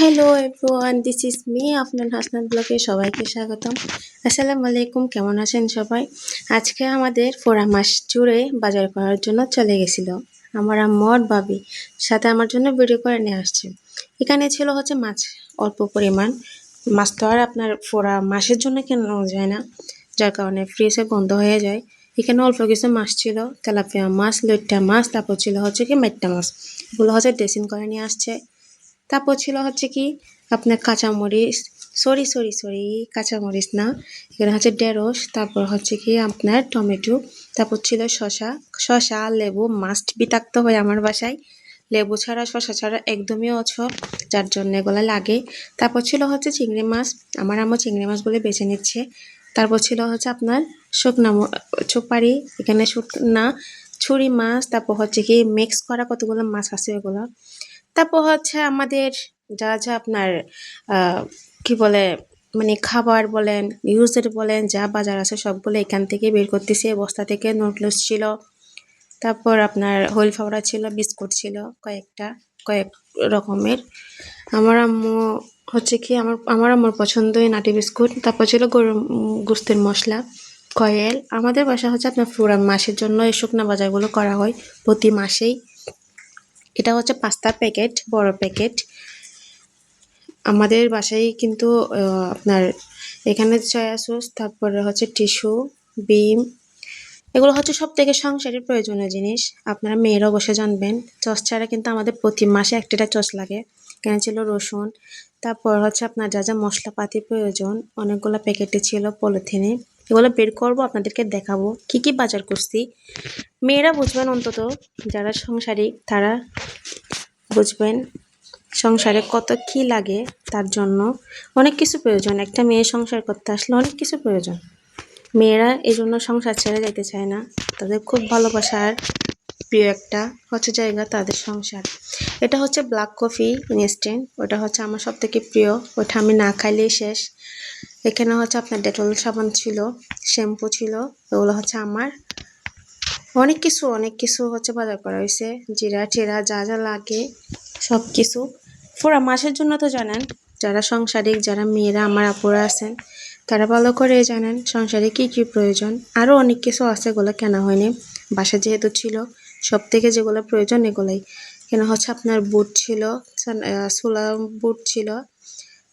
Hello everyone this is me আপনার হাসনাত ব্লগে সবাইকে স্বাগতম। আসসালামু আলাইকুম, কেমন আছেন সবাই? আজকে আমাদের ফোরা মাস জুড়ে বাজার করার জন্য চলে গেছিল। আমার আম্মর বাবি সাথে আমার জন্য ভিডিও করে নিয়ে আসছে। এখানে ছিল হচ্ছে মাছ অল্প পরিমাণ। মাছ তো আর আপনার ফোরা মাসের জন্য কেন যায় না? যার কারণে ফ্রিজে বন্ধ হয়ে যায়। এখানে অল্প কিছু মাছ ছিল, তেলাপিয়া মাছ, লইট্টা মাছ, তারপর ছিল হচ্ছে কি মেট্টা মাছ। এগুলো হচ্ছে ড্রেসিং করে নিয়ে আসছে। তারপর ছিল হচ্ছে কি আপনার কাঁচামরিচ। সরি সরি সরি কাঁচামরিচ না। এখানে হচ্ছে ঢেঁড়স, তারপর হচ্ছে কি আপনার টমেটো, তারপর ছিল শশা শশা লেবু মাস্ট বিতাক্ত হয় আমার বাসায়। লেবু ছাড়া শশা ছাড়া একদমই অছব যার জন্য এগুলো লাগে। তারপর ছিল হচ্ছে চিংড়ি মাছ। আমার আম্মু চিংড়ি মাছগুলো বেছে নিচ্ছে। তারপর ছিল হচ্ছে আপনার শুকনা চুপারি এখানে শুকনা ছুরি মাছ, তারপর হচ্ছে কি মিক্স করা কতগুলো মাছ আছে ওগুলো। তারপর হচ্ছে আমাদের যা যা আপনার কি বলে মানে খাবার বলেন ইউজের বলেন, যা বাজার আছে সবগুলো এখান থেকে বের করতেছি। বস্তা থেকে নোটলস ছিল। তারপর আপনার হোল ফাওড়া ছিল, বিস্কুট ছিল, কয়েকটা, কয়েক রকমের। আমার আম্মু হচ্ছে কি, আমার আমার আম্মুর পছন্দই নাটি বিস্কুট। তারপর ছিল গরু গোস্তের মশলা, কয়েল। আমাদের বাসা হচ্ছে আপনার পুরা মাসের জন্য এই শুকনা বাজারগুলো করা হয়। প্রতি মাসেই এটা হচ্ছে পাস্তার প্যাকেট, বড় প্যাকেট। আমাদের বাসায় কিন্তু আপনার এখানে সয়া সস তারপরে হচ্ছে টিস্যু বিম এগুলো হচ্ছে সব থেকে সংসারের প্রয়োজনীয় জিনিস। আপনারা মেয়েরাও বসে জানবেন চস ছাড়া কিন্তু আমাদের প্রতি মাসে একটা চস লাগে। কেন ছিল রসুন, তারপর হচ্ছে আপনার যা যা মশলাপাতি প্রয়োজন, অনেকগুলো প্যাকেটে ছিল পলিথিনে। এগুলো বের করব, আপনাদেরকে দেখাবো। কি কি বাজার করছি? মেয়েরা বুঝবেন অন্তত, যারা সংসারিক, তারা বুঝবেন সংসারে কত কি লাগে তার জন্য। অনেক কিছু প্রয়োজন, একটা মেয়ে সংসার করতে আসলে অনেক কিছু প্রয়োজন। মেয়েরা এই জন্য সংসার ছেড়ে যেতে চায় না। তাদের খুব ভালোবাসার প্রিয় একটা হচ্ছে জায়গা তাদের সংসার। এটা হচ্ছে ব্ল্যাক কফি ইনস্ট্যান্ট ওটা হচ্ছে আমার সব থেকে প্রিয়। ওটা আমি না খাইলেই শেষ। এখানে হচ্ছে আপনার ডেটল সাবান ছিল, শ্যাম্পু ছিল ওগুলো হচ্ছে আমার। অনেক কিছু অনেক কিছু হচ্ছে বাজার করা হয়েছে, জিরা, টিরা, যা যা লাগে, সব কিছু। পুরা মাসের জন্য তো জানেন, যারা সংসারিক, যারা মেয়েরা, আমার আপুরা আছেন, তারা ভালো করে জানেন সংসারে কি কি প্রয়োজন। আরও অনেক কিছু আছে এগুলো কেনা হয়নি। বাসা যেহেতু ছিল, সব থেকে যেগুলো প্রয়োজন এগুলোই। কেন হচ্ছে আপনার বুট ছিল সোলা বুট ছিল,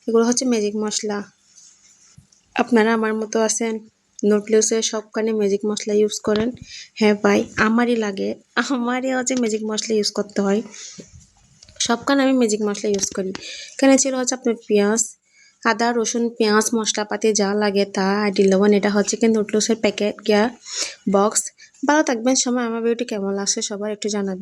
এগুলো হচ্ছে ম্যাজিক মশলা। আপনারা আমার মতো আছেন? নুডলসের সবখানে ম্যাজিক মশলা ইউজ করেন? হ্যাঁ ভাই, আমারই লাগে। আমারই হচ্ছে ম্যাজিক মশলা ইউজ করতে হয়। সবখানে আমি ম্যাজিক মশলা ইউজ করি। এখানে ছিল হচ্ছে আপনার পেঁয়াজ, আদা, রসুন, পেঁয়াজ, মশলাপাতি যা লাগে তা আইডি লবণ। এটা হচ্ছে কি নুডলসের প্যাকেট গিয়া বক্স ভালো থাকবেন, সময় আমার ভিডিওটি কেমন লাগছে সবার একটু জানাবেন।